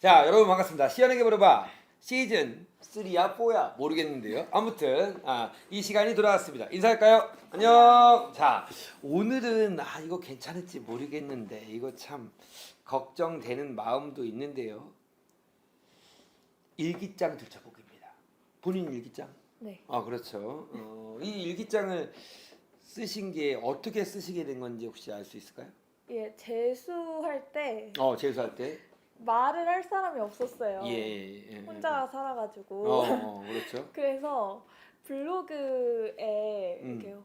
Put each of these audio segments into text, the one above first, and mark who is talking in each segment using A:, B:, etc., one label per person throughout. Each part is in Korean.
A: 자, 여러분 반갑습니다. 시연에게 물어봐. 시즌 3야 4야 모르겠는데요. 아무튼 아, 이 시간이 돌아왔습니다. 인사할까요? 안녕. 자, 오늘은 아 이거 괜찮을지 모르겠는데 이거 참 걱정되는 마음도 있는데요. 일기장 들춰보기입니다. 본인 일기장?
B: 네.
A: 아 그렇죠. 어, 이 일기장을 쓰신 게 어떻게 쓰시게 된 건지 혹시 알 수 있을까요?
B: 예, 재수할 때
A: 어 재수할 때.
B: 말을 할 사람이 없었어요.
A: 예. 예, 예.
B: 혼자 살아가지고.
A: 어, 어 그렇죠.
B: 그래서 블로그에
A: 음.
B: 이렇게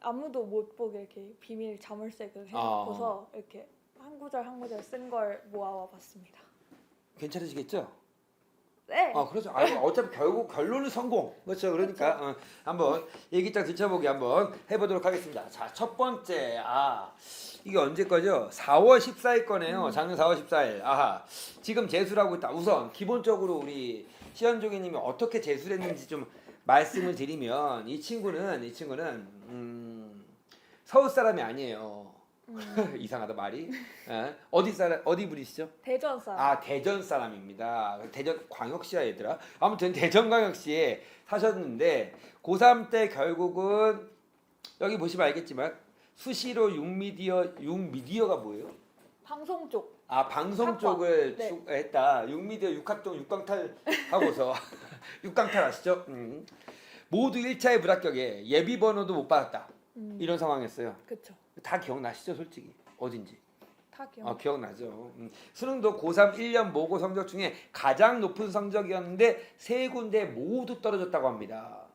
B: 아무도 못 보게 이렇게 비밀 자물쇠를
A: 아.
B: 해놓고서 이렇게 한 구절 한 구절 쓴 걸 모아와 봤습니다.
A: 괜찮으시겠죠?
B: 네.
A: 아 그렇죠. 아, 어차피 결국 결론은 성공. 그렇죠. 그러니까 어, 한번 얘기장 들춰보기 한번 해보도록 하겠습니다. 자 첫 번째 아 이게 언제 거죠? 4월 14일 거네요. 작년 4월 14일. 아하 지금 재수라고 있다. 우선 기본적으로 우리 시현종이님이 어떻게 재수를 했는지 좀 말씀을 드리면 이 친구는 이 친구는 음, 서울 사람이 아니에요.
B: 음,
A: 이상하다 말이. 예. 어디 사람 어디 분이시죠?
B: 대전 사람.
A: 아 대전 사람입니다. 대전 광역시야 얘들아. 아무튼 대전 광역시에 사셨는데 고3 때 결국은 여기 보시면 알겠지만 수시로 6미디어 6미디어가 뭐예요?
B: 방송 쪽.
A: 아 방송
B: 학과.
A: 쪽을
B: 네.
A: 추- 했다. 6미디어 6학종 6강탈 하고서 6강탈 아시죠? 음. 모두 1차의 불합격에 예비 번호도 못 받았다.
B: 음,
A: 이런 상황이었어요.
B: 그쵸.
A: 다 기억나시죠, 솔직히? 어딘지?
B: 다 기억.
A: 아 기억나죠. 음. 수능도 고3 1년 모고 성적 중에 가장 높은 성적이었는데 세 군데 모두 떨어졌다고 합니다.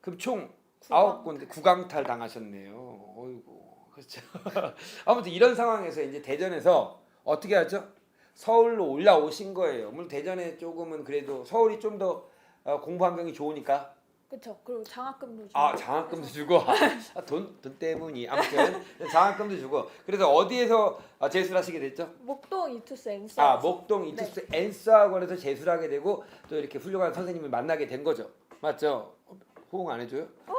A: 그럼 총. 아홉 군데 구강탈 당하셨네요. 어이구 그렇죠. 아무튼 이런 상황에서 이제 대전에서 어떻게 하죠? 서울로 올라오신 거예요. 물론 대전에 조금은 그래도 서울이 좀 더 공부 환경이 좋으니까
B: 그쵸. 그리고 장학금도 주고.
A: 아 장학금도 주고 돈돈 때문이 아무튼 장학금도 주고 그래서 어디에서 아, 재수를 하시게 됐죠?
B: 목동 이투스 엔서.
A: 아 목동 이투스 엔스학원에서 재수를 하게 되고 또 이렇게 훌륭한 선생님을 만나게 된 거죠. 맞죠? 어, 호응 안 해줘요? 아,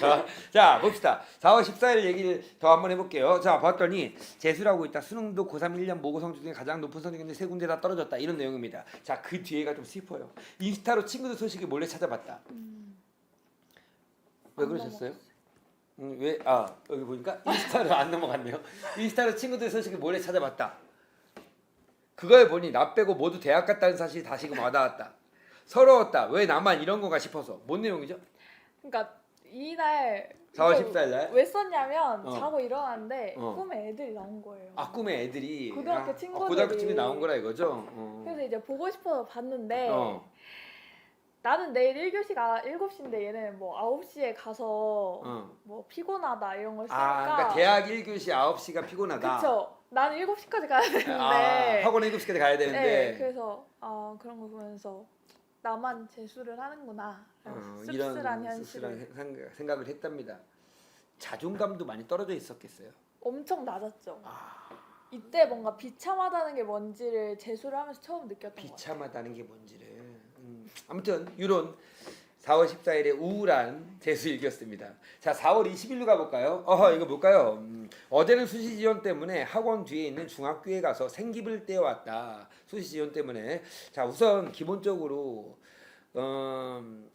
A: 자, 자 봅시다. 4월 14일 얘기를 더 한번 해볼게요. 자 봤더니 재수라고 있다. 수능도 고3 1년 모고 성적 중에 가장 높은 성적인데 세 군데 다 떨어졌다. 이런 내용입니다. 자 그 뒤에가 좀 슬퍼요. 인스타로 친구들 소식을 몰래 찾아봤다.
B: 음, 왜안
A: 그러셨어요? 음, 왜? 아 여기 보니까 인스타로 안 넘어갔네요. 인스타로 친구들 소식을 몰래 찾아봤다. 그걸 보니 나 빼고 모두 대학 갔다는 사실이 다시금 와닿았다. 서러웠다. 왜 나만 이런 건가 싶어서. 뭔 내용이죠?
B: 그러니까 이날
A: 4월
B: 이걸
A: 14일 날.
B: 왜 썼냐면
A: 어.
B: 자고 일어났는데
A: 어.
B: 꿈에 애들이 나온 거예요.
A: 아 꿈에 애들이
B: 고등학교
A: 아,
B: 친구들이.
A: 고등학교 친구 나온 거라 이거죠. 어.
B: 그래서 이제 보고 싶어서 봤는데
A: 어.
B: 나는 내일 1교시가 7시인데 얘는 뭐 9시에 가서
A: 어.
B: 뭐 피곤하다 이런 걸 쓰니까
A: 아 그러니까 대학 1교시 9시가 피곤하다.
B: 그쵸 나는 7시까지 가야 되는데
A: 아 학원 7시까지 가야 되는데.
B: 네, 그래서 아 그런 거 보면서 나만 재수를 하는구나
A: 어,
B: 씁쓸한
A: 이런
B: 현실을
A: 씁쓸한 생각- 생각을 했답니다. 자존감도 많이 떨어져 있었겠어요.
B: 엄청 낮았죠
A: 아,
B: 이때 뭔가 비참하다는 게 뭔지를 재수를 하면서 처음 느꼈던 것 같아요
A: 비참하다는 게 뭔지를. 음, 아무튼 이런 4월 14일에 우울한 재수일기였습니다. 자, 4월 20일로 가볼까요? 어허, 이거 뭘까요? 음, 어제는 수시 지원 때문에 학원 뒤에 있는 중학교에 가서 생기를 떼어왔다. 수시 지원 때문에. 자, 우선 기본적으로 음,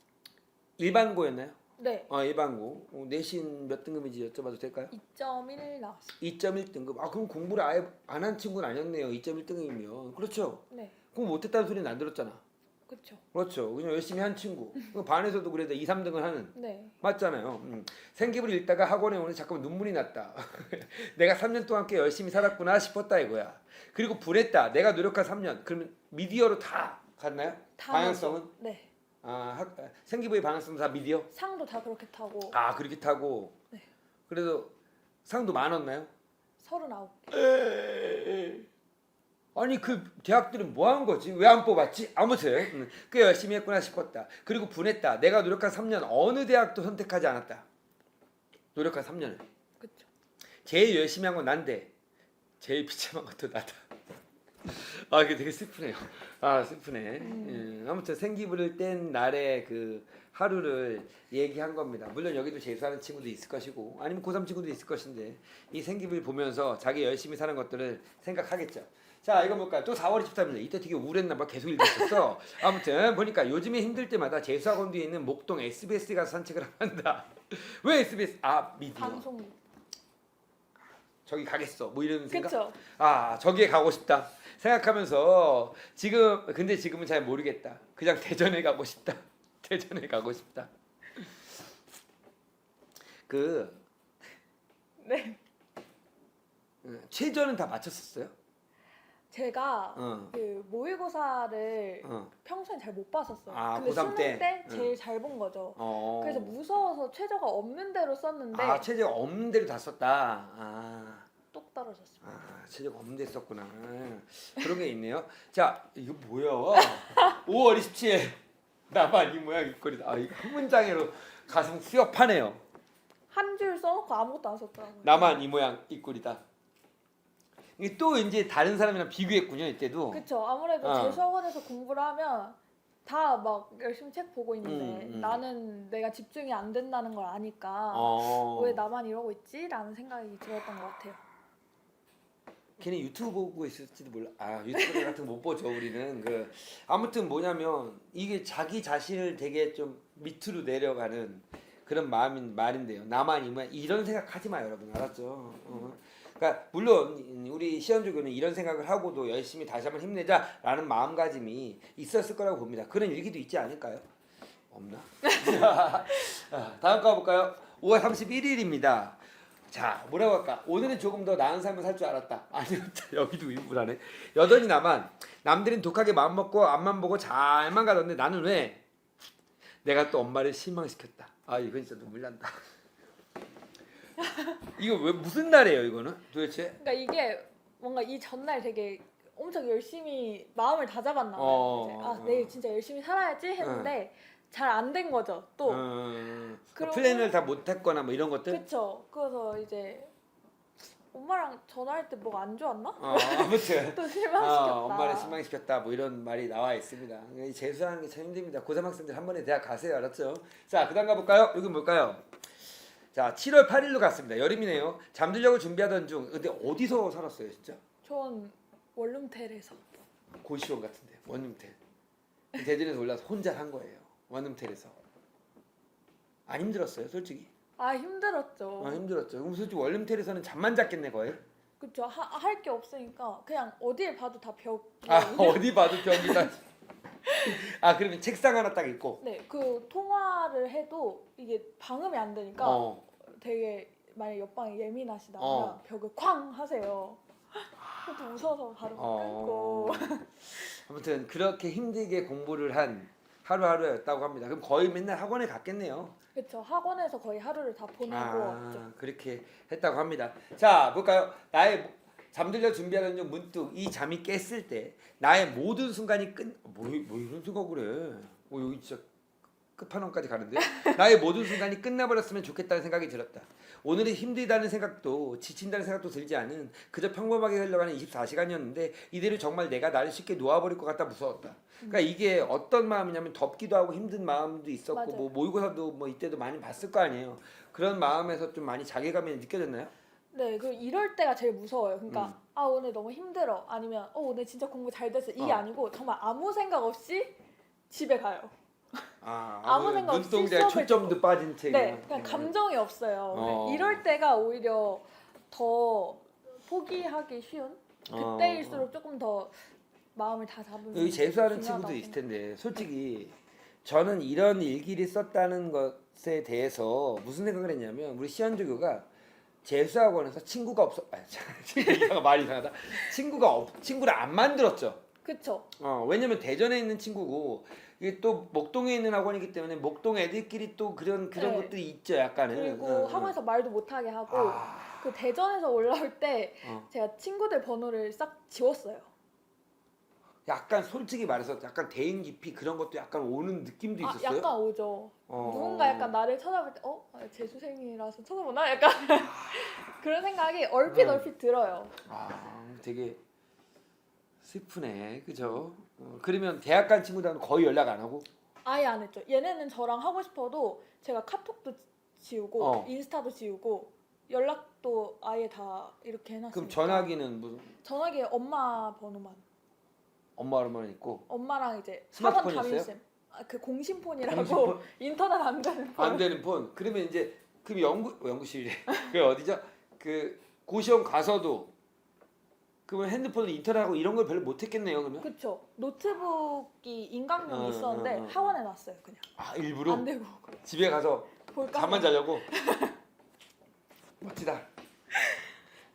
A: 일반고였나요?
B: 네
A: 어, 일반고. 어, 내신 몇 등급인지 여쭤봐도 될까요?
B: 2.1 나왔어요
A: 2.1등급. 아, 그럼 공부를 아예 안 한 친구는 아니었네요. 2.1등급이면. 그렇죠.
B: 네
A: 공부 못했다는 소리는 안 들었잖아.
B: 그쵸
A: 그렇죠. 그냥 열심히 한 친구. 그 반에서도 그래도 2, 3등을 하는.
B: 네
A: 맞잖아요. 음. 생기부를 읽다가 학원에 오늘 잠깐 눈물이 났다. 내가 3년 동안 꽤 열심히 살았구나 싶었다 이거야. 그리고 불했다. 내가 노력한 3년. 그러면 미디어로 다 갔나요?
B: 다
A: 방향성은?
B: 네
A: 아, 학, 아, 생기부의 방향성은 다 미디어?
B: 상도 다 그렇게 타고
A: 아, 그렇게 타고.
B: 네.
A: 그래도 상도 많았나요?
B: 39개
A: 아니 그 대학들은 뭐 한 거지? 왜 안 뽑았지? 아무튼 음, 꽤 열심히 했구나 싶었다. 그리고 분했다. 내가 노력한 3년 어느 대학도 선택하지 않았다. 노력한 3년을.
B: 그쵸
A: 제일 열심히 한 건 난데 제일 비참한 것도 나다. 아 이게 되게 슬프네요. 아 슬프네. 음, 아무튼 생기부를 뗀 날의 그 하루를 얘기한 겁니다. 물론 여기도 재수하는 친구도 있을 것이고 아니면 고3 친구도 있을 것인데 이 생기부를 보면서 자기 열심히 사는 것들을 생각하겠죠. 자 이거 볼까요? 또 4월 23일 이때 되게 우울했나 봐 계속 읽었었어. 아무튼 보니까 요즘에 힘들 때마다 재수학원 뒤에 있는 목동 SBS 가서 산책을 한다. 왜 SBS? 아 미디어.
B: 방송.
A: 저기 가겠어. 뭐 이런 생각.
B: 그쵸.
A: 아 저기에 가고 싶다 생각하면서 지금 근데 지금은 잘 모르겠다. 그냥 대전에 가고 싶다. 대전에 가고 싶다. 그
B: 네.
A: 음, 최저는 다 맞췄었어요?
B: 제가
A: 어.
B: 그 모의고사를
A: 어.
B: 평소에 잘못 봤었어요.
A: 아,
B: 근데
A: 고3
B: 수능
A: 때?
B: 때,
A: 응.
B: 제일 잘 본 거죠.
A: 어.
B: 그래서 무서워서 최저가 없는 대로 썼는데
A: 아 체제가 없는 데로 다 썼다. 아,
B: 똑 떨어졌어요.
A: 아 체제가 없는 데 썼구나. 그런 게 있네요. 자 이거 뭐야? 5월 27일 나만 이 모양 입꼬리다. 아 이거 한 문장으로 가슴 수협하네요.
B: 한 줄 써놓고 아무것도 안 썼더라고요.
A: 나만 이 모양 입꼬리다. 이게 또 이제 다른 사람이랑 비교했군요 이때도.
B: 그쵸. 아무래도
A: 어.
B: 재수학원에서 공부를 하면 다 막 열심히 책 보고 있는데
A: 음, 음.
B: 나는 내가 집중이 안 된다는 걸 아니까
A: 어.
B: 왜 나만 이러고 있지? 라는 생각이 들었던 것 같아요.
A: 걔네 유튜브 보고 있을지도 몰라. 아 유튜브 같은 거 못 보죠 우리는. 그 아무튼 뭐냐면 이게 자기 자신을 되게 좀 밑으로 내려가는 그런 마음인 말인데요. 나만 이만 이런 생각하지 마요 여러분 알았죠? 어. 그러니까 물론 우리 시현조교는 이런 생각을 하고도 열심히 다시 한번 힘내자라는 마음가짐이 있었을 거라고 봅니다. 그런 일기도 있지 않을까요? 없나? 자, 다음 거 볼까요? 5월 31일입니다. 자, 뭐라고 할까? 오늘은 조금 더 나은 삶을 살 줄 알았다. 아니요, 여기도 일부라네. 여전히 나만 남들은 독하게 마음 먹고 앞만 보고 잘만 가던데 나는 왜 내가 또 엄마를 실망시켰다. 아, 이건 진짜 눈물 난다. 이거 왜 무슨 날이에요, 이거는? 도대체?
B: 그러니까 이게 뭔가 이 전날 되게 엄청 열심히 마음을 다잡았나 봐요.
A: 어,
B: 이제 아
A: 어.
B: 내일 진짜 열심히 살아야지 했는데 잘 안 된 거죠. 또
A: 음,
B: 그러고-
A: 플랜을 다 못했거나 뭐 이런 것들?
B: 그쵸. 그래서 이제 엄마랑 전화할 때 뭐가 안 좋았나?
A: 어, 아무튼
B: 또 실망시켰다.
A: 어, 엄마를 실망시켰다 뭐 이런 말이 나와 있습니다. 이 재수하는 게 참 힘듭니다. 고3 학생들 한 번에 대학 가세요. 알았죠? 자, 그다음 가볼까요? 여기 뭘까요? 자, 7월 8일로 갔습니다. 여름이네요. 잠들려고 준비하던 중. 근데 어디서 살았어요, 진짜?
B: 전 원룸텔에서
A: 고시원 같은데. 원룸텔. 대전에서 올라서 혼자 한 거예요. 원룸텔에서. 안 힘들었어요, 솔직히?
B: 아 힘들었죠.
A: 아, 힘들었죠. 그럼 솔직히 원룸텔에서는 잠만 잤겠네, 거의.
B: 그쵸. 할 게 없으니까 그냥 어딜 봐도 다 벽.
A: 아, 어디 봐도 벽이다. 아, 그러면 책상 하나 딱 있고.
B: 네, 그 통화를 해도 이게 방음이 안 되니까
A: 어.
B: 되게 만약 옆방에 예민하시다가
A: 어.
B: 벽을 쾅 하세요. 그것도 무서워서 바로
A: 어.
B: 끊고.
A: 아무튼 그렇게 힘들게 공부를 한 하루하루였다고 합니다. 그럼 거의 맨날 학원에 갔겠네요.
B: 그쵸. 학원에서 거의 하루를 다 보내고 왔죠.
A: 아, 그렇게 했다고 합니다. 자, 볼까요? 나의 모- 잠들려 준비하던 중 문득 이 잠이 깼을 때 나의 모든 순간이 끝. 뭐, 뭐 이런 생각을 해? 어, 여기 진짜 끝판왕까지 가는데 나의 모든 순간이 끝나버렸으면 좋겠다는 생각이 들었다. 오늘이 힘들다는 생각도 지친다는 생각도 들지 않은 그저 평범하게 흘러가는 24시간이었는데 이대로 정말 내가 나를 쉽게 놓아버릴 것 같다 무서웠다. 그러니까 이게 어떤 마음이냐면 덥기도 하고 힘든 마음도 있었고
B: 맞아요.
A: 뭐 모의고사도 뭐 이때도 많이 봤을 거 아니에요. 그런 마음에서 좀 많이 자괴감이 느껴졌나요?
B: 네, 그 이럴 때가 제일 무서워요. 그러니까
A: 음.
B: 아 오늘 너무 힘들어. 아니면 어 오늘 진짜 공부 잘 됐어. 이게
A: 어.
B: 아니고 정말 아무 생각 없이 집에 가요.
A: 아,
B: 아무
A: 아무
B: 생각 없이
A: 눈동자에
B: 수업을
A: 초점도 빠진 채.
B: 네, 그냥 감정이 없어요.
A: 어.
B: 이럴 때가 오히려 더 포기하기 쉬운
A: 어.
B: 그때일수록 조금 더 마음을 다 잡으면
A: 여기 재수하는 친구도 있을. 텐데 솔직히 저는 이런 일기를 썼다는 것에 대해서 무슨 생각을 했냐면 우리 시현 조교가 재수학원에서 친구가 없어 아, 친구가 말이 이상하다 친구가 없 친구를 안 만들었죠
B: 그쵸.
A: 어 왜냐면 대전에 있는 친구고 이게 또 목동에 있는 학원이기 때문에 목동 애들끼리 또 그런 그런
B: 네.
A: 것들이 있죠 약간은
B: 그리고
A: 응, 응.
B: 학원에서 말도 못하게 하고
A: 아,
B: 그 대전에서 올라올 때
A: 어.
B: 제가 친구들 번호를 싹 지웠어요.
A: 약간 솔직히 말해서 약간 대인 깊이 그런 것도 약간 오는 느낌도
B: 아,
A: 있었어요.
B: 약간 오죠.
A: 어.
B: 누군가 약간 나를 쳐다볼 때, 어? 아, 재수생이라서 쳐다보나? 약간 그런 생각이 얼핏
A: 음.
B: 얼핏 들어요.
A: 아, 되게 슬프네, 그죠? 어, 그러면 대학 간 친구들은 거의 연락 안 하고.
B: 아예 안 했죠. 얘네는 저랑 하고 싶어도 제가 카톡도 지우고
A: 어.
B: 인스타도 지우고 연락도 아예 다 이렇게 해놨어요.
A: 그럼 전화기는 무슨
B: 전화기 엄마 번호만.
A: 엄마로만 있고
B: 엄마랑 이제
A: 스마트폰이
B: 학원
A: 있어요?
B: 담임쌤. 아, 그 공신폰이라고
A: 공신폰?
B: 인터넷 안 되는 폰.
A: 안 되는 폰. 그러면 이제 그럼 연구 연구실에 그 어디죠? 그 고시원 가서도 그러면 핸드폰으로 인터넷하고 이런 걸 별로 못했겠네요 그러면.
B: 그쵸. 노트북이 인강용
A: 어,
B: 있었는데
A: 어, 어.
B: 학원에 놨어요 그냥.
A: 아 일부러
B: 안 되고
A: 집에 가서
B: 볼까?
A: 잠만 자려고. 멋지다.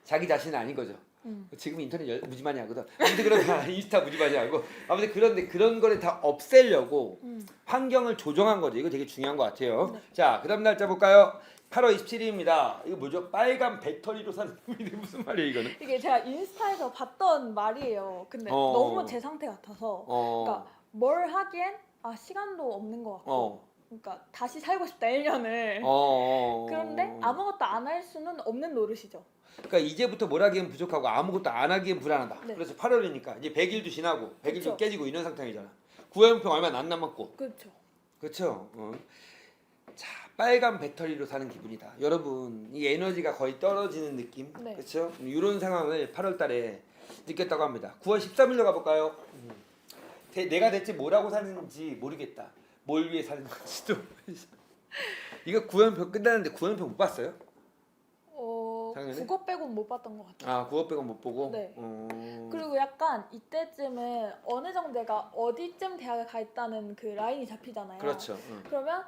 A: 자기 자신은 아닌 거죠.
B: 음.
A: 지금 인터넷 열- 무지 많이 하거든. 아무튼 그런 인스타 무지 많이 하고 아무튼 그런데 그런 거를 다 없애려고
B: 음.
A: 환경을 조정한 거죠. 이거 되게 중요한 것 같아요.
B: 네.
A: 자, 그다음 날짜 볼까요? 8월 27일입니다. 이거 뭐죠? 빨간 배터리로 사는 이게 무슨 말이에요, 이거는?
B: 이게 제가 인스타에서 봤던 말이에요. 근데
A: 어.
B: 너무 제 상태 같아서
A: 어.
B: 그러니까 뭘 하기엔 아 시간도 없는 것 같고
A: 어.
B: 그러니까 다시 살고 싶다 1년을
A: 어.
B: 그런데 아무것도 안 할 수는 없는 노릇이죠.
A: 그러니까 이제부터 뭘 하기엔 부족하고 아무것도 안 하기엔 불안하다.
B: 네.
A: 그래서 8월이니까 이제 100일도 지나고 100일도
B: 그쵸.
A: 깨지고 이런 상황이잖아. 구호연평 얼마 안 남았고.
B: 그렇죠.
A: 그렇죠. 어. 자, 빨간 배터리로 사는 기분이다. 여러분, 이 에너지가 거의 떨어지는 느낌.
B: 네.
A: 그렇죠? 이런 상황을 8월 달에 느꼈다고 합니다. 9월 13일로 가 볼까요? 내가 대체 뭐라고 사는지 모르겠다. 뭘 위해 사는 건지도. 이거 구연평 끝나는데 구연평 못 봤어요?
B: 어
A: 작년에?
B: 국어 빼고는 못 봤던 것 같아요.
A: 아, 구호 빼고 못 보고.
B: 네.
A: 어.
B: 그리고 약간 이때쯤에 어느 정도 내가 어디쯤 대학에 가 있다는 그 라인이 잡히잖아요.
A: 그렇죠. 응.
B: 그러면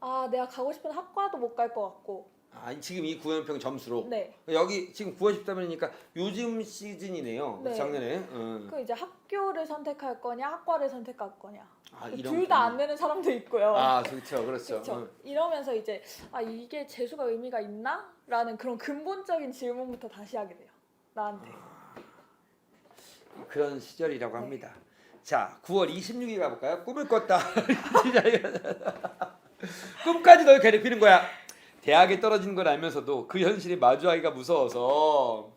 B: 아 내가 가고 싶은 학과도 못 갈 것 같고
A: 아, 지금 이 구연평 점수로
B: 네.
A: 여기 지금 9월 13일이니까 요즘 시즌이네요.
B: 네.
A: 작년에. 응.
B: 그 이제 학교를 선택할 거냐 학과를 선택할 거냐
A: 아, 이런
B: 둘다
A: 거.
B: 안 되는 사람도 있고요.
A: 아, 그렇죠, 그렇죠.
B: 그렇죠.
A: 응.
B: 이러면서 이제 아 이게 재수가 의미가 있나? 라는 그런 근본적인 질문부터 다시 하게 돼요. 나한테.
A: 그런 시절이라고
B: 네.
A: 합니다. 자, 9월 26일 가볼까요? 꿈을 꿨다. 꿈까지 널 괴롭히는 거야. 대학에 떨어지는 걸 알면서도 그 현실에 마주하기가 무서워서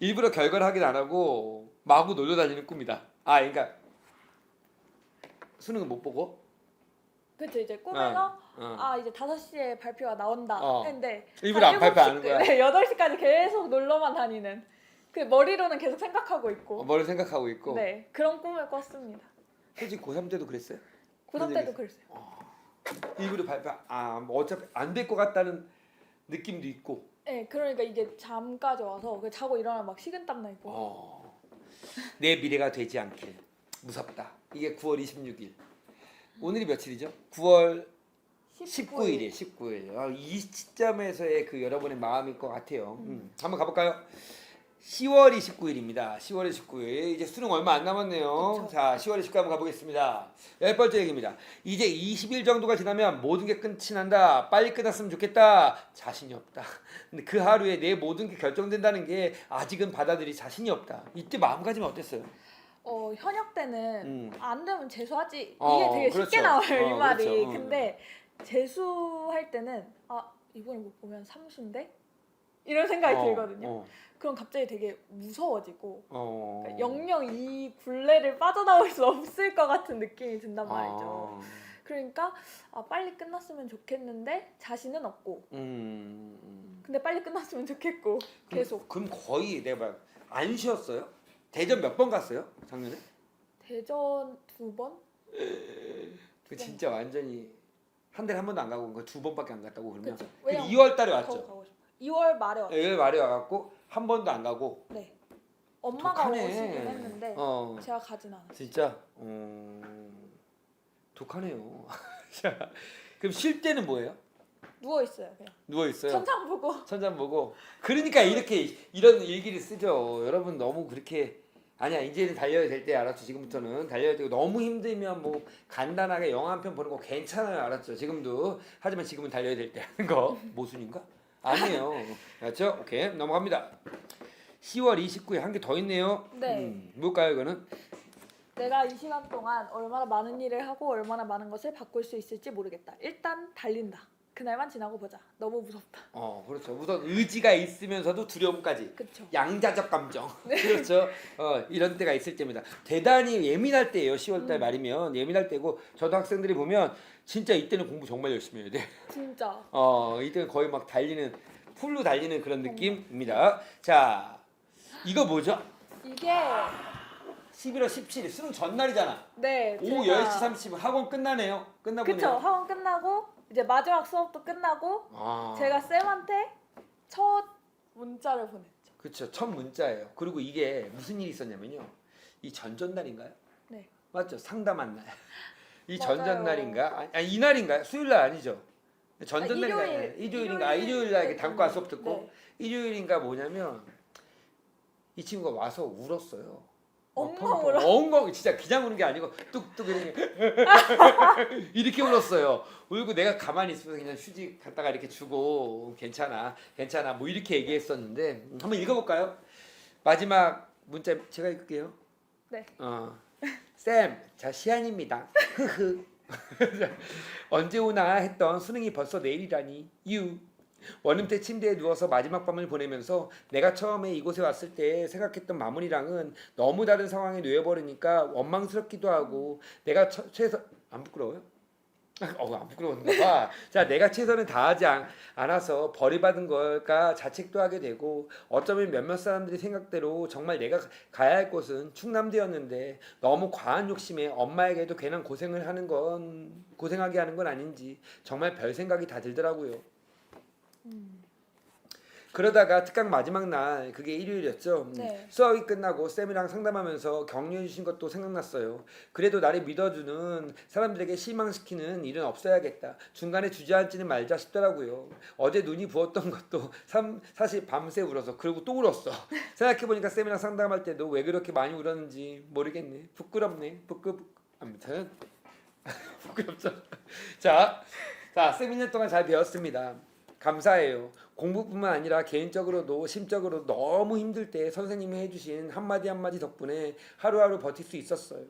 A: 일부러 결과를 하긴 안 하고 마구 놀러 다니는 꿈이다. 아, 그러니까 수능은 못 보고.
B: 그렇죠. 이제 꿈에서
A: 어.
B: 아 이제 5시에 발표가 나온다
A: 어.
B: 했는데
A: 일부러
B: 안한
A: 발표 안 하는
B: 7시
A: 거야.
B: 네, 8시까지 계속 놀러만 다니는 그 머리로는 계속 생각하고 있고
A: 어, 뭘 생각하고 있고.
B: 네 그런 꿈을 꿨습니다.
A: 솔직히 고3 때도 그랬어요?
B: 고3
A: 그런
B: 때도 그랬어요.
A: 일부러 발표 아, 뭐 어차피 안 될 것 같다는 느낌도 있고.
B: 네 그러니까 이게 잠까지 와서 그 자고 일어나 막 식은땀 나고
A: 어, 내 미래가 되지 않길 무섭다. 이게 9월 26일. 오늘이 며칠이죠? 9월 19일이에요. 19일. 아, 이 시점에서의 그 여러분의 마음일 것 같아요. 음. 한번 가볼까요? 10월 29일입니다. 10월 29일 이제 수능 얼마 안 남았네요.
B: 그쵸.
A: 자, 10월 29일 한번 가보겠습니다. 열 번째 얘기입니다. 이제 20일 정도가 지나면 모든 게 끝이 난다. 빨리 끝났으면 좋겠다. 자신이 없다. 근데 그 하루에 내 모든 게 결정된다는 게 아직은 받아들이 자신이 없다. 이때 마음가짐이 어땠어요?
B: 어 현역 때는
A: 음.
B: 안 되면 재수하지
A: 어,
B: 이게 되게 쉽게
A: 그렇죠.
B: 나와요 이
A: 어,
B: 말이
A: 그렇죠. 어.
B: 근데 재수할 때는 아 이번에 못 보면 삼수인데 이런 생각이
A: 어,
B: 들거든요
A: 어,
B: 그럼 갑자기 되게 무서워지고
A: 어.
B: 그러니까 영영 이 굴레를 빠져나올 수 없을 것 같은 느낌이 든단 말이죠
A: 아,
B: 그러니까 아 빨리 끝났으면 좋겠는데 자신은 없고
A: 음, 음.
B: 근데 빨리 끝났으면 좋겠고 계속
A: 그럼 거의 내가 막안 쉬었어요? 대전 몇 번 갔어요? 작년에?
B: 대전 두 번?
A: 그 진짜 완전히 한 달에 한 번도 안 가고 온거두 번밖에 안 갔다고 그러면
B: 그쵸.
A: 그
B: 왜냐면
A: 2월 달에
B: 더
A: 왔죠.
B: 가고 싶어 2월 말에 왔어요
A: 2월 말에 와갖고 한 번도 안 가고
B: 네. 엄마가
A: 독하네.
B: 오시긴 했는데
A: 어
B: 제가 가진 않았어요.
A: 진짜 음, 독하네요. 자, 그럼 쉴 때는 뭐예요?
B: 누워 있어요 그냥.
A: 누워 있어요.
B: 천장 보고.
A: 천장 보고 그러니까 이렇게 이런 일기를 쓰죠. 여러분 너무 그렇게 아니야 이제는 달려야 될 때 알았죠. 지금부터는 달려야 되고 너무 힘들면 뭐 간단하게 영화 한 편 보는 거 괜찮아요. 알았죠. 지금도 하지만 지금은 달려야 될 때 하는 거 모순인가? 아니에요. 알았죠? 오케이 넘어갑니다. 10월 29일 한 개 더 있네요.
B: 네.
A: 음, 뭘까요 이거는?
B: 내가 이 시간 동안 얼마나 많은 일을 하고 얼마나 많은 것을 바꿀 수 있을지 모르겠다. 일단 달린다. 그날만 지나고 보자. 너무 무섭다.
A: 어 그렇죠. 우선 의지가 있으면서도 두려움까지.
B: 그쵸.
A: 양자적 감정 그렇죠 어, 이런 때가 있을 때입니다 대단히 예민할 때예요 10월 달
B: 음.
A: 말이면 예민할 때고 저도 학생들이 보면 진짜 이때는 공부 정말 열심히 해야 돼
B: 진짜.
A: 어, 이때는 거의 막 달리는 풀로 달리는 그런 느낌입니다. 자, 이거 뭐죠?
B: 이게
A: 11월 17일 수능 전날이잖아.
B: 네
A: 오후
B: 제가-
A: 10시 30분 학원 끝나네요. 끝나보네요.
B: 그쵸 학원 끝나고 이제 마지막 수업도 끝나고
A: 아,
B: 제가 쌤한테 첫 문자를 보냈죠.
A: 그쵸. 첫 문자예요. 그리고 이게 무슨 일이 있었냐면요. 이 전전날인가요?
B: 네.
A: 맞죠. 상담한 날. 이
B: 맞아요.
A: 전전날인가? 아니, 아니 이날인가요? 수요일 날 아니죠. 전전날인가?
B: 아, 일요일,
A: 예, 일요일인가? 아, 일요일 날 이렇게 단과 수업 듣고
B: 네.
A: 일요일인가 뭐냐면 이 친구가 와서 울었어요.
B: 엉엉
A: 펑펑.
B: 울어.
A: 엉엉 진짜 그냥 우는 게 아니고 뚝뚝 이렇게 이렇게 울었어요. 울고 내가 가만히 있으면서 그냥 휴지 갖다가 이렇게 주고 괜찮아 괜찮아 뭐 이렇게 얘기했었는데 음, 한번 읽어볼까요? 마지막 문자 제가 읽을게요.
B: 네.
A: 어. 쌤, 저 시안입니다. 흐흐. 언제 오나 했던 수능이 벌써 내일이라니. 유. 원음대 침대에 누워서 마지막 밤을 보내면서 내가 처음에 이곳에 왔을 때 생각했던 마무리랑은 너무 다른 상황에 놓여버리니까 원망스럽기도 하고 내가 처, 최선 안 부끄러워요? 어, 안 부끄러운가 봐. 자, 내가 최선을 다하지 않, 않아서 벌이받은 걸까 자책도 하게 되고 어쩌면 몇몇 사람들이 생각대로 정말 내가 가야 할 곳은 충남대였는데 너무 과한 욕심에 엄마에게도 괜한 고생을 하는 건 고생하게 하는 건 아닌지 정말 별 생각이 다 들더라고요.
B: 음.
A: 그러다가 특강 마지막 날 그게 일요일이었죠. 음,
B: 네.
A: 수업이 끝나고 쌤이랑 상담하면서 격려해 주신 것도 생각났어요. 그래도 나를 믿어주는 사람들에게 실망시키는 일은 없어야겠다. 중간에 주저앉지는 말자 싶더라고요. 어제 눈이 부었던 것도 삼- 사실 밤새 울어서 그리고 또 울었어. 생각해보니까 쌤이랑 상담할 때도 왜 그렇게 많이 울었는지 모르겠네. 부끄럽네. 부끄 아무튼 부끄럽죠. 자, 자, 쌤 1년 동안 잘 배웠습니다. 감사해요. 공부뿐만 아니라 개인적으로도 심적으로 너무 힘들 때 선생님이 해주신 한마디 한마디 덕분에 하루하루 버틸 수 있었어요.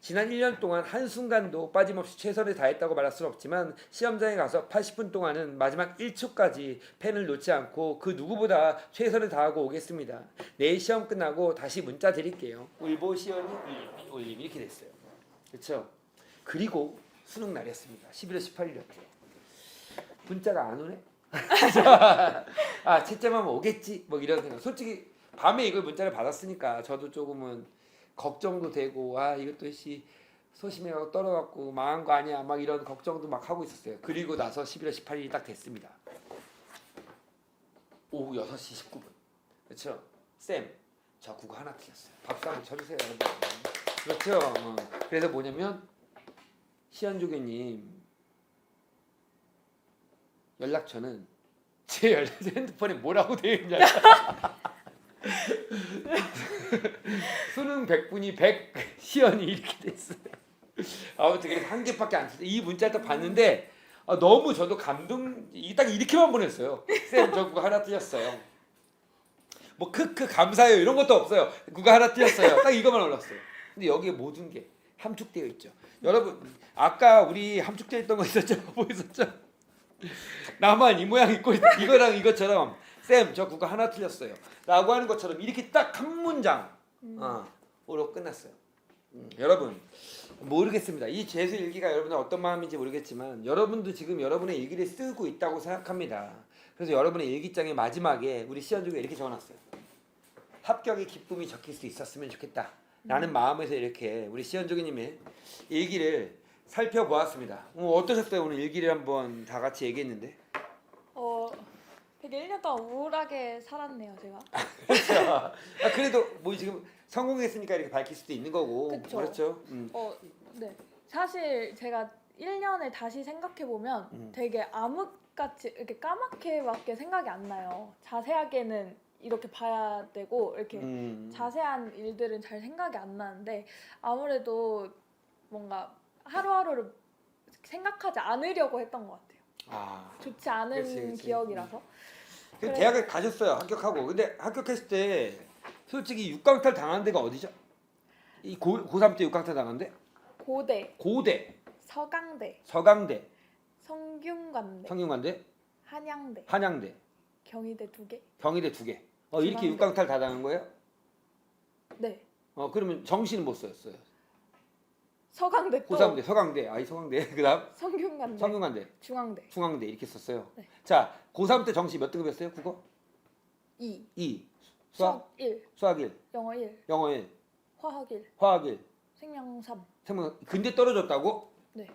A: 지난 1년 동안 한순간도 빠짐없이 최선을 다했다고 말할 수는 없지만 시험장에 가서 80분 동안은 마지막 1초까지 펜을 놓지 않고 그 누구보다 최선을 다하고 오겠습니다. 내일 시험 끝나고 다시 문자 드릴게요. 울보 시연이 울림, 울림 이렇게 됐어요. 그렇죠? 그리고 수능 날이었습니다. 11월 18일이었죠. 문자가 안 오네? 아 채점하면 오겠지? 뭐 이런 생각. 솔직히 밤에 이걸 문자를 받았으니까 저도 조금은 걱정도 되고 아 이것도 씨 소심해가고 떨어갖고 망한 거 아니야 막 이런 걱정도 막 하고 있었어요. 그리고 나서 11월 18일이 딱 됐습니다. 오후 6시 19분. 그렇죠? 쌤저 국어 하나 틀렸어요. 한번 쳐주세요 여러분. 그렇죠? 어. 그래서 뭐냐면 시현 조교님 연락처는 제 연락 핸드폰에 뭐라고 되어 있냐 수능 100분이 100 시연이 이렇게 됐어요. 아무튼 그래서 한 개밖에 안 썼어요. 이 문자를 딱 봤는데 아, 너무 저도 감동 이- 딱 이렇게만 보냈어요. 쌤저 그거 하나 틀렸어요. 뭐 크크 감사해요. 이런 것도 없어요. 그거 하나 틀렸어요. 딱 이거만 올랐어요. 근데 여기에 모든 게 함축되어 있죠. 여러분 아까 우리 함축되어 있던 거 있었죠? 보였었죠 나만 이 모양 입고 있, 이거랑 이것처럼 쌤 저 그거 하나 틀렸어요. 라고 하는 것처럼 이렇게 딱 한 문장.
B: 음.
A: 어, 으로 끝났어요. 음, 여러분 모르겠습니다. 이 재수 일기가 여러분의 어떤 마음인지 모르겠지만 여러분도 지금 여러분의 일기를 쓰고 있다고 생각합니다. 그래서 여러분의 일기장의 마지막에 우리 시연중에 이렇게 적어놨어요. 합격의 기쁨이 적힐 수 있었으면 좋겠다. 라는 마음에서 이렇게 우리 시연조기님의 일기를 살펴보았습니다. 어, 어떠셨어요? 오늘 일기를 한번 다 같이 얘기했는데?
B: 어 되게 1년 동안 우울하게 살았네요 제가.
A: 그렇죠. 아, 그래도 뭐 지금 성공했으니까 이렇게 밝힐 수도 있는 거고
B: 그쵸.
A: 그렇죠. 음.
B: 어, 네. 사실 제가 1년을 다시 생각해 보면
A: 음.
B: 되게 암흑같이 이렇게 까맣게밖에 생각이 안 나요. 자세하게는 이렇게 봐야 되고 이렇게
A: 음.
B: 자세한 일들은 잘 생각이 안 나는데 아무래도 뭔가 하루하루를 생각하지 않으려고 했던 것 같아요.
A: 아.
B: 좋지 않은
A: 그치, 그치.
B: 기억이라서.
A: 그
B: 그래.
A: 대학을 가셨어요 합격하고 근데 합격했을 때 솔직히 육강탈 당한 데가 어디죠? 이 고, 고3 때 육강탈 당한 데?
B: 고대,
A: 고대,
B: 서강대,
A: 서강대,
B: 성균관대,
A: 성균관대,
B: 한양대,
A: 한양대,
B: 경희대 두 개.
A: 경희대 두 개. 어 이렇게
B: 중앙대.
A: 육강탈 다 당한 거예요?
B: 네.
A: 어 그러면 정시는 못 썼어요.
B: 서강대 또
A: 고3 대, 서강대, 아이 서강대, 그다음
B: 성균관대
A: 성균관대,
B: 중앙대
A: 중앙대 이렇게 썼어요.
B: 네.
A: 자, 고3 때 정시 몇 등급이었어요? 국어
B: 2
A: 2, 수학
B: 수학 1
A: 수학 1,
B: 영어 1
A: 영어 1,
B: 화학 1
A: 화학 1,
B: 생명 3
A: 생명 근데 떨어졌다고?
B: 네.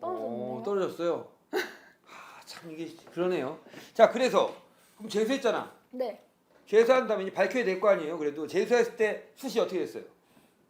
A: 어,
B: 떨어졌네요.
A: 떨어졌어요. 아, 참 이게 그러네요. 자, 그래서 그럼 재수했잖아.
B: 네.
A: 재수한 다음에 이제 밝혀야 될 거 아니에요. 그래도 재수했을 때 수시 어떻게 됐어요?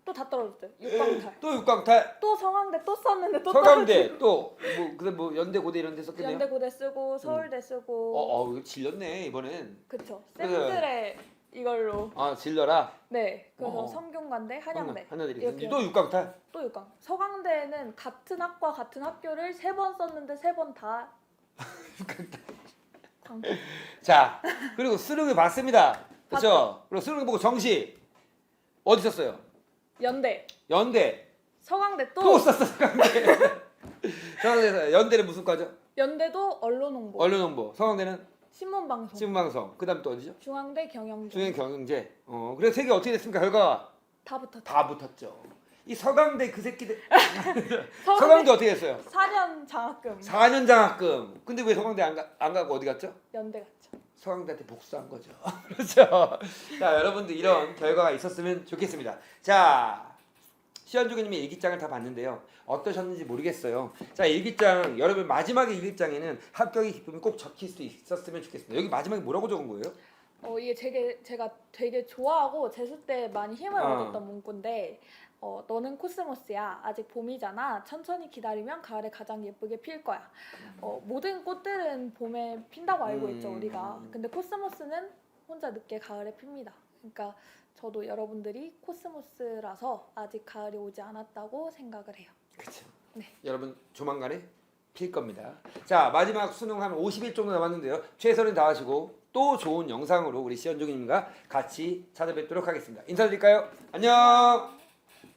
B: 또 다 떨어졌어요. 6강탈.
A: 또 육강탈,
B: 또 성황대 또 썼는데 또
A: 서강대, 또뭐 그다음 뭐 연대 고대 이런 데
B: 떨어지고.
A: 썼겠네요.
B: 연대 고대 쓰고 서울대 쓰고
A: 어, 어, 이거 질렸네 이번엔.
B: 그쵸.
A: 그래서-
B: 쌤들의 이걸로
A: 아, 질러라.
B: 네. 그래서
A: 어.
B: 성균관대, 한양대 이렇게.
A: 또 육강탈.
B: 또 6강. 서강대는 같은 학과 같은 학교를 세 번 썼는데 세 번 다 광.
A: 자, 그리고 수능을 봤습니다. 그렇죠? 그리고 수능 보고 정시 어디 썼어요?
B: 연대,
A: 연대.
B: 서강대 또,
A: 또 썼어 서강대. 서강대에서 연대는 무슨 과죠?
B: 연대도 언론 홍보,
A: 언론홍보. 서강대는
B: 신문 방송,
A: 신문방송. 그다음 또 어디죠?
B: 중앙대 경영중
A: 중행 경제. 어, 그래서 세개 어떻게 됐습니까? 결과가
B: 다 붙었죠.
A: 다 붙었죠. 이 서강대 그 새끼들
B: 서강대
A: 서강대 어떻게 됐어요?
B: 4년 장학금
A: 4년 장학금. 근데 왜 서강대 안, 가, 안 가고 어디 갔죠?
B: 연대 갔죠.
A: 서강대한테 복수한 거죠. 그렇죠. 자, 여러분들 이런 결과가 있었으면 좋겠습니다. 자, 시현주교님의 일기장을 다 봤는데요. 어떠셨는지 모르겠어요. 자, 일기장 여러분 마지막에 일기장에는 합격의 기쁨이 꼭 적힐 수 있었으면 좋겠습니다. 여기 마지막에 뭐라고 적은 거예요?
B: 어 이게 되게 제가 되게 좋아하고 재수 때 많이 힘을
A: 어.
B: 얻었던 문구인데 어 너는 코스모스야 아직 봄이잖아 천천히 기다리면 가을에 가장 예쁘게 필 거야 어 모든 꽃들은 봄에 핀다고 알고 있죠
A: 음.
B: 우리가 근데 코스모스는 혼자 늦게 가을에 핍니다 그러니까 저도 여러분들이 코스모스라서 아직 가을이 오지 않았다고 생각을 해요
A: 그렇죠.
B: 네.
A: 여러분 조만간에 필 겁니다. 자 마지막 수능 한 50일 정도 남았는데요. 최선을 다하시고 또 좋은 영상으로 우리 시현종님과 같이 찾아뵙도록 하겠습니다. 인사드릴까요? 안녕.